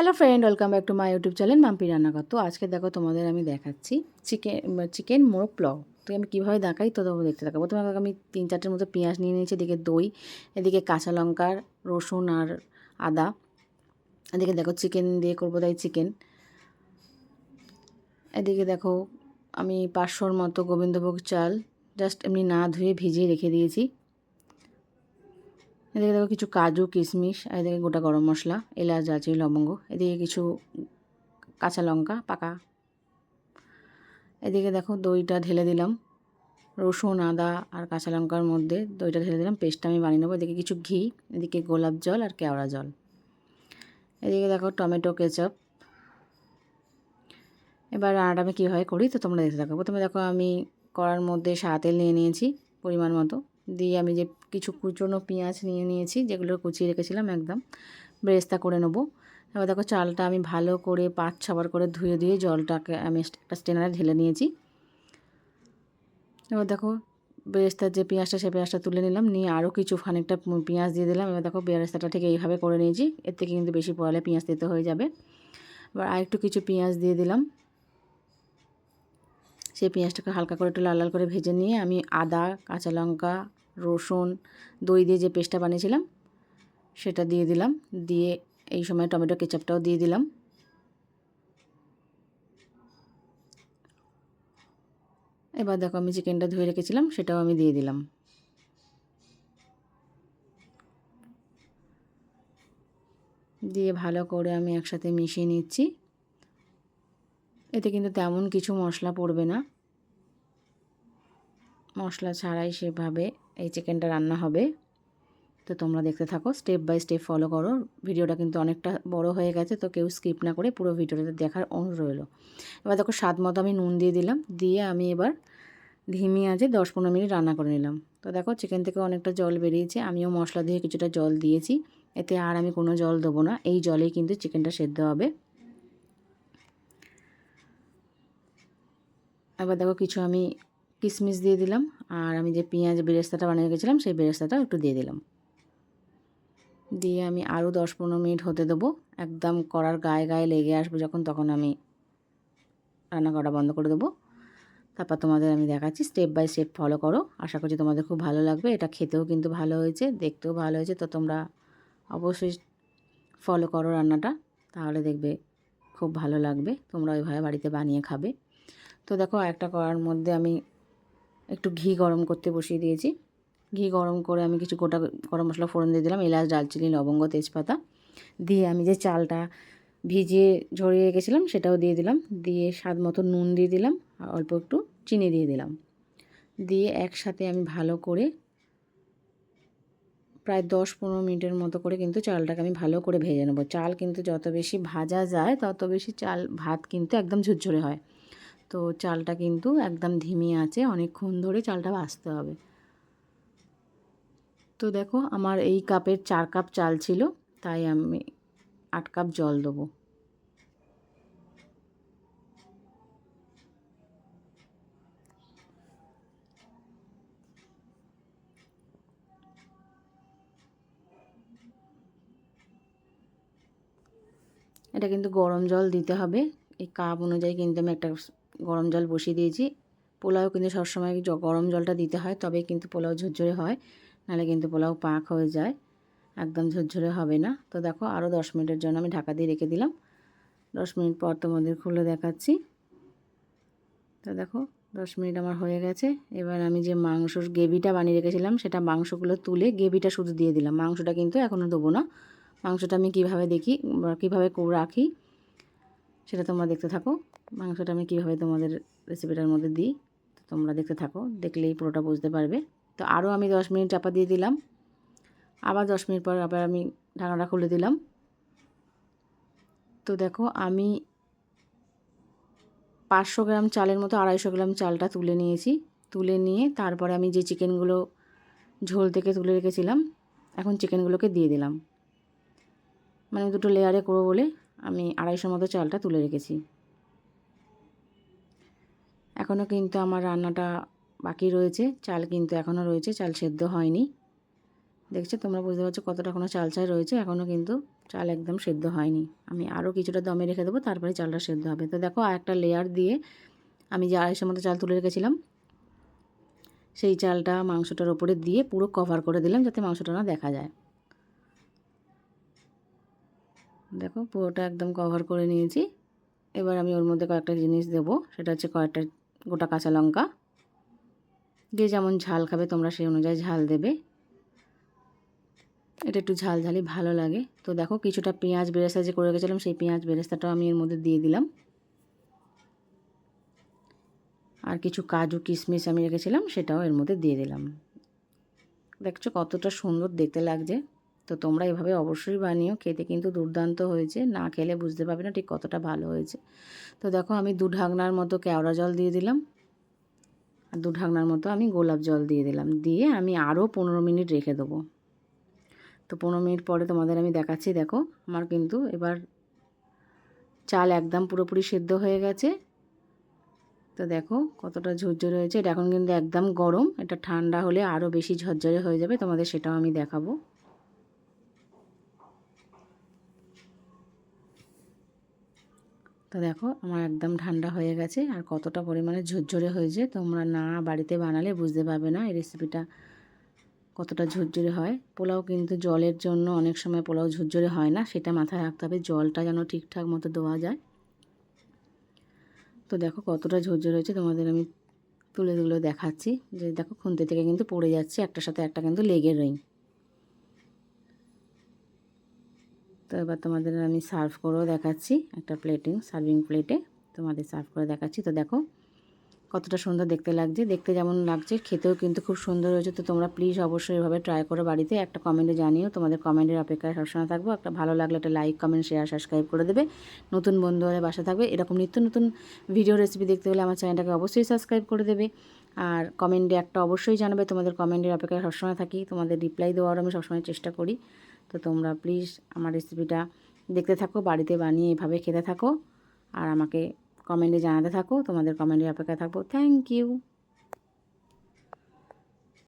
Hello friend welcome back to my YouTube channel Mampi Rannaghar তো আজকে দেখো তোমাদের আমি দেখাচ্ছি চিকেন চিকেন মোরগ প্লাউ তো আমি কীভাবে দেখাই তো তোমরা দেখতে থাকো প্রথমে আমি তিন চারটের মতো পেঁয়াজ নিয়ে নিয়েছি, এদিকে দই, এদিকে কাঁচা লঙ্কার, রসুন আর আদা। এদিকে দেখো চিকেন দিয়ে করব তাই চিকেন। এদিকে দেখো আমি পাঁচশোর মতো গোবিন্দভোগ চাল, জাস্ট এমনি না ধুয়ে ভিজিয়ে রেখে দিয়েছি। এদিকে দেখো কিছু কাজু, কিশমিশ, আর এদিকে গোটা গরম মশলা, এলাচ আছে লবঙ্গ, এদিকে কিছু কাঁচা লঙ্কা, পাকা। এদিকে দেখো দইটা ঢেলে দিলাম, রসুন, আদা আর কাঁচা লঙ্কার মধ্যে দইটা ঢেলে দিলাম, পেস্টটা আমি বানিয়ে নেব। এদিকে কিছু ঘি, এদিকে গোলাপ জল আর কেওড়া জল। এদিকে দেখো টমেটো, কেচাপ। এবার রান্নাটা আমি কীভাবে করি তো তোমরা দেখতে থাকো। প্রথমে দেখো আমি কড়ার মধ্যে সাদা তেল নিয়ে নিয়েছি পরিমাণ মতো। দিয়ে আমি যে কিছু কুচনো পেঁয়াজ নিয়ে নিয়েছি, যেগুলো কুচিয়ে রেখেছিলাম একদম। বেরেস্তা করে নেব। এবার দেখো চালটা আমি ভালো করে পাঁচ ছবার করে ধুয়ে ধুয়ে জলটাকে আমি একটা স্টেনারে ঢেলে নিয়েছি। এবার দেখো বেরেস্তার যে পেঁয়াজটা, সে পেঁয়াজটা তুলে নিলাম, নিয়ে আরও কিছু খানিকটা পেঁয়াজ দিয়ে দিলাম। এবার দেখো বেরেস্তাটা ঠিক এইভাবে করে নিয়েছি, এর থেকে কিন্তু বেশি পড়ালে পেঁয়াজ দিতে হয়ে যাবে। এবার আরেকটু কিছু পেঁয়াজ দিয়ে দিলাম। সেই পেঁয়াজটাকে হালকা করে একটু লাল লাল করে ভেজে নিয়ে আমি আদা, কাঁচা লঙ্কা রসুন, দই দিয়ে যে পেস্টটা বানিয়েছিলাম, সেটা দিয়ে দিলাম। দিয়ে এই সময় টমেটো কেচাপটাও দিয়ে দিলাম। এবার দেখো আমি চিকেনটা ধুয়ে রেখেছিলাম, সেটাও আমি দিয়ে দিলাম। দিয়ে ভালো করে আমি একসাথে মিশিয়ে নিচ্ছি। এতে কিন্তু তেমন কিছু মশলা পড়বে না। মশলা ছাড়াই সেভাবে এই চিকেনটা রান্না হবে। তো তোমরা দেখতে থাকো স্টেপ বাই স্টেপ ফলো করো। ভিডিওটা কিন্তু অনেকটা বড় হয়ে গেছে, তো কেউ স্কিপ না করে পুরো ভিডিওটা দেখার অনুরোধ রইল। এবার দেখো স্বাদ মতো আমি নুন দিয়ে দিলাম, দিয়ে আমি এবার ধিমি আছে দশ পনেরো মিনিট রান্না করে নিলাম। তো দেখো চিকেন থেকে অনেকটা জল বেরিয়েছে, আমিও মশলা দিয়ে কিছুটা জল দিয়েছি, এতে আর আমি কোনো জল দেবো না, এই জলেই কিন্তু চিকেনটা সেদ্ধ হবে। এবার দেখো কিছু আমি কিশমিশ দিয়ে দিলাম। আর আমি যে পেঁয়াজ বেরেস্তাটা বানিয়ে রেখেছিলাম, সেই বেরেস্তাটা একটু দিয়ে দিলাম। দিয়ে আমি আরও দশ পনেরো মিনিট হতে দেবো। একদম কড়ার গায়ে গায়ে লেগে আসবে যখন, তখন আমি রান্না করা বন্ধ করে দেবো। তারপর তোমাদের আমি দেখাচ্ছি স্টেপ বাই স্টেপ ফলো করো। আশা করছি তোমাদের খুব ভালো লাগবে। এটা খেতেও কিন্তু ভালো হয়েছে, দেখতেও ভালো হয়েছে। তো তোমরা অবশ্যই ফলো করো রান্নাটা, তাহলে দেখবে খুব ভালো লাগবে। তোমরা ওইভাবে বাড়িতে বানিয়ে খাবে। তো দেখো, একটা করার মধ্যে আমি একটু ঘি গরম করতে বসিয়ে দিয়েছি। ঘি গরম করে আমি কিছু গোটা গরম মশলা ফোড়ন দিয়ে দিলাম, এলাচ ডালচিনি লবঙ্গ, তেজপাতা। দিয়ে আমি যে চালটা ভিজিয়ে ঝরিয়ে রেখেছিলাম সেটাও দিয়ে দিলাম। দিয়ে স্বাদ মতো নুন দিয়ে দিলাম, আর অল্প একটু চিনি দিয়ে দিলাম। দিয়ে একসাথে আমি ভালো করে প্রায় দশ পনেরো মিনিটের মতো করে কিন্তু চালটাকে আমি ভালো করে ভেজে নেব। চাল কিন্তু যত বেশি ভাজা যায় তত বেশি চাল ভাত কিন্তু একদম ঝুরঝরে হয়। তো চালটা কিন্তু একদম ধিমি আছে, অনেকক্ষণ ধরে চালটা ভাজতে হবে। তো দেখো আমার এই কাপের চার কাপ চাল ছিল, তাই আমি আট কাপ জল দেবো। এটা কিন্তু গরম জল দিতে হবে, এই কাপ অনুযায়ী কিন্তু আমি একটা গরম জল বসিয়ে দিয়েছি। পোলাও কিন্তু সবসময় গরম জলটা দিতে হয়, তবে কিন্তু পোলাও ঝরঝরে হয় নাহলে কিন্তু পোলাও পাক হয়ে যায়, একদম ঝরঝরে হবে না। তো দেখো আরও দশ মিনিটের জন্য আমি ঢাকা দিয়ে রেখে দিলাম। দশ মিনিট পর তোমাদের খুলে দেখাচ্ছি। তো দেখো, দশ মিনিট আমার হয়ে গেছে। এবার আমি যে মাংসর গ্রেভিটা বানিয়ে রেখেছিলাম, সেটা মাংসগুলো তুলে গ্রেভিটা শুধু দিয়ে দিলাম। মাংসটা কিন্তু এখনও দেবো না। মাংসটা আমি কীভাবে দেখি কীভাবে রাখি সেটা তোমরা দেখতে থাকো। মাংসটা আমি কীভাবে তোমাদের রেসিপিটার মধ্যে দিই, তো তোমরা দেখতে থাকো। দেখলেই পুরোটা বুঝতে পারবে। তো আরও আমি দশ মিনিট চাপা দিয়ে দিলাম। আবার দশ মিনিট পর আবার আমি ঢাকনাটা খুলে দিলাম। তো দেখো, আমি পাঁচশো গ্রাম চালের মতো আড়াইশো গ্রাম চালটা তুলে নিয়েছি। তুলে নিয়ে তারপরে আমি যে চিকেনগুলো ঝোল থেকে তুলে রেখেছিলাম, এখন চিকেনগুলোকে দিয়ে দিলাম। মানে দুটো লেয়ারে করব বলে আমি আড়াইশো মতো চালটা তুলে রেখেছি। এখনও কিন্তু আমার রান্নাটা বাকি রয়েছে। চাল কিন্তু এখনও রয়েছে, চাল সেদ্ধ হয়নি। দেখছ? তোমরা বুঝতে পারছ কতটা এখনও চাল চাল রয়েছে। এখনও কিন্তু চাল একদম সেদ্ধ হয়নি। আমি আরও কিছুটা দমে রেখে দেবো, তারপরে চালটা সেদ্ধ হবে। তো দেখো একটা লেয়ার দিয়ে আমি যে আড়াইশো মতো চাল তুলে রেখেছিলাম, সেই চালটা মাংসটার ওপরে দিয়ে পুরো কভার করে দিলাম যাতে মাংসটা না দেখা যায়। দেখো পুরোটা একদম কভার করে নিয়েছি। এবার আমি ওর মধ্যে কয়েকটা জিনিস দেবো। সেটা হচ্ছে কয়েকটা গোটা কাঁচা লঙ্কা। যে যেমন ঝাল খাবে তোমরা সেই অনুযায়ী ঝাল দেবে। এটা একটু ঝাল ঝালি ভালো লাগে। তো দেখো কিছুটা পেঁয়াজ বেরেস্তা যে করে রেখেছিলাম, সেই পেঁয়াজ বেরেস্তাটাও আমি এর মধ্যে দিয়ে দিলাম। আর কিছু কাজু কিশমিশ আমি রেখেছিলাম, সেটাও এর মধ্যে দিয়ে দিলাম। দেখছ কতটা সুন্দর দেখতে লাগছে। তো তোমরা এভাবে অবশ্যই বানিও, খেতে কিন্তু দুর্দান্ত হয়েছে। না খেলে বুঝতে পারবে না ঠিক কতটা ভালো হয়েছে। তো দেখো আমি দু ঢাকনার মতো কেওড়া জল দিয়ে দিলাম। আর দু ঢাকনার মতো আমি গোলাপ জল দিয়ে দিলাম। দিয়ে আমি আরও পনেরো মিনিট রেখে দেবো। তো পনেরো মিনিট পরে তোমাদের আমি দেখাচ্ছি, দেখো আমার কিন্তু এবার চাল একদম পুরোপুরি সেদ্ধ হয়ে গেছে। তো দেখো কতটা ঝরঝরে হয়েছে। এটা এখন কিন্তু একদম গরম। এটা ঠান্ডা হলে আরও বেশি ঝরঝরে হয়ে যাবে। তোমাদের সেটাও আমি দেখাবো। তো দেখো, আমার একদম ঠান্ডা হয়ে গেছে আর কতটা পরিমাণে ঝরঝরে হয়েছে তোমরা না বাড়িতে বানালে বুঝতে পারবে না এই রেসিপিটা কতটা ঝরঝরে হয়। পোলাও কিন্তু জলের জন্য অনেক সময় পোলাও ঝরঝরে হয় না, সেটা মাথায় রাখতে হবে, জলটা যেন ঠিকঠাক মতো দেওয়া যায়। তো দেখো কতটা ঝরঝরে হয়েছে, তোমাদের আমি তুলে তুলে দেখাচ্ছি। যে দেখো খুন্তি থেকে কিন্তু পড়ে যাচ্ছে, একটার সাথে একটা কিন্তু লেগে রই তো এবার তোমাদের আমি সার্ভ করেও দেখাচ্ছি একটা প্লেটিং সার্ভিং প্লেটে তোমাদের সার্ভ করে দেখাচ্ছি। তো দেখো কতটা সুন্দর দেখতে লাগছে। দেখতে যেমন লাগছে, খেতেও কিন্তু খুব সুন্দর হয়েছে। তো তোমরা প্লিজ অবশ্যই এভাবে ট্রাই করো বাড়িতে। একটা কমেন্টে জানিও তোমাদের কমেন্টের অপেক্ষায় সবসময় থাকব। একটা ভালো লাগলে একটা লাইক কমেন্ট শেয়ার সাবস্ক্রাইব করে দেবে। নতুন বন্ধু হলে বাসা থাকবে। এরকম নিত্য নতুন ভিডিও রেসিপি দেখতে হলে আমার চ্যানেলটাকে অবশ্যই সাবস্ক্রাইব করে দেবে। আর কমেন্টে একটা অবশ্যই জানাবে। তোমাদের কমেন্টের অপেক্ষায় সবসময় থাকি। তোমাদের রিপ্লাই দেওয়ার আমি সবসময় চেষ্টা করি। তো তোমরা প্লিজ আমার রেসিপিটা দেখতে থাকো, বাড়িতে বানিয়ে এভাবে খেতে থাকো। আর আমাকে কমেন্টে জানাতে থাকো, তোমাদের কমেন্টের অপেক্ষা থাকব। Thank you